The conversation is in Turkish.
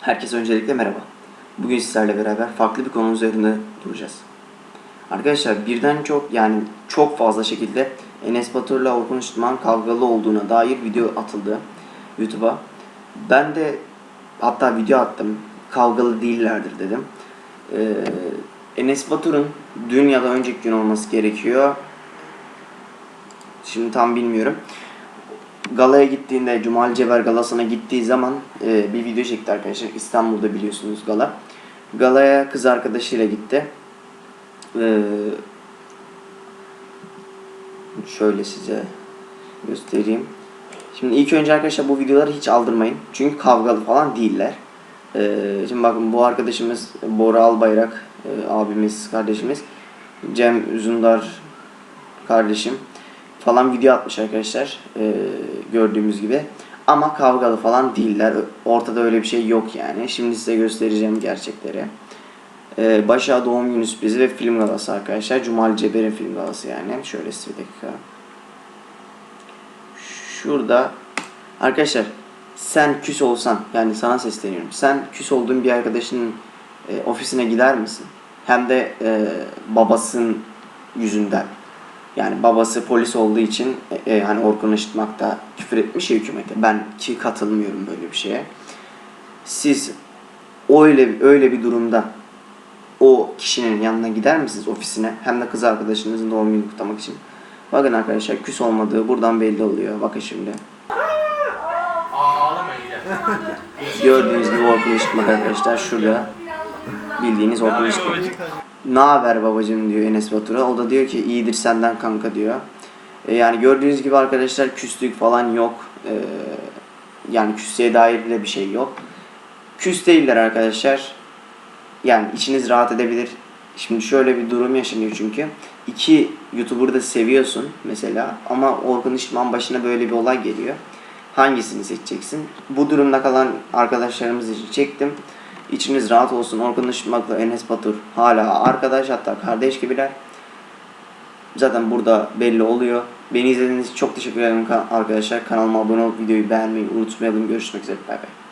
Herkese öncelikle merhaba. Bugün sizlerle beraber farklı bir konu üzerinde duracağız. Arkadaşlar birden çok yani çok fazla şekilde Enes Batur'la Orkun Işıtman kavgalı olduğuna dair video atıldı YouTube'a. Ben de hatta video attım. Kavgalı değillerdir dedim. Ee, Enes Batur'un dün ya da önceki gün olması gerekiyor. Şimdi tam bilmiyorum galaya gittiğinde Cumali Ceber galasına gittiği zaman e, bir video çekti arkadaşlar. İstanbul'da biliyorsunuz gala. Galaya kız arkadaşıyla gitti. E, şöyle size göstereyim. Şimdi ilk önce arkadaşlar bu videoları hiç aldırmayın. Çünkü kavgalı falan değiller. E, şimdi bakın bu arkadaşımız Bora Albayrak e, abimiz, kardeşimiz. Cem Üzündar kardeşim falan video atmış arkadaşlar. Ee, gördüğümüz gibi. Ama kavgalı falan değiller. Ortada öyle bir şey yok yani. Şimdi size göstereceğim gerçekleri. Ee, Başa doğum günü sürprizi ve film galası arkadaşlar. Cumali Ceber'in film galası yani. Şöyle size bir dakika. Şurada arkadaşlar sen küs olsan yani sana sesleniyorum. Sen küs olduğun bir arkadaşının e, ofisine gider misin? Hem de e, babasının yüzünden. Yani babası polis olduğu için e, e, hani Orkun Işıtmak'ta küfür etmiş ya hükümete. Ben ki katılmıyorum böyle bir şeye. Siz öyle öyle bir durumda o kişinin yanına gider misiniz ofisine? Hem de kız arkadaşınızın doğum gününü kutlamak için. Bakın arkadaşlar küs olmadığı buradan belli oluyor. Bakın şimdi. Gördüğünüz gibi Orkun Işıtmak arkadaşlar şurada. Bildiğiniz Orkun Işıtmak. Ne haber babacım diyor Enes Batur'a. O da diyor ki iyidir senden kanka diyor. E, yani gördüğünüz gibi arkadaşlar küslük falan yok. E, yani küslüğe dair de bir şey yok. Küs değiller arkadaşlar. Yani içiniz rahat edebilir. Şimdi şöyle bir durum yaşanıyor çünkü. İki YouTuber'ı da seviyorsun mesela ama Orkun Işıtman başına böyle bir olay geliyor. Hangisini seçeceksin? Bu durumda kalan arkadaşlarımız için çektim. İçiniz rahat olsun. Orkun Işıtmak'la Enes Batur hala arkadaş hatta kardeş gibiler. Zaten burada belli oluyor. Beni izlediğiniz için çok teşekkür ederim arkadaşlar. Kanalıma abone olup videoyu beğenmeyi unutmayalım. Görüşmek üzere. Bay bay.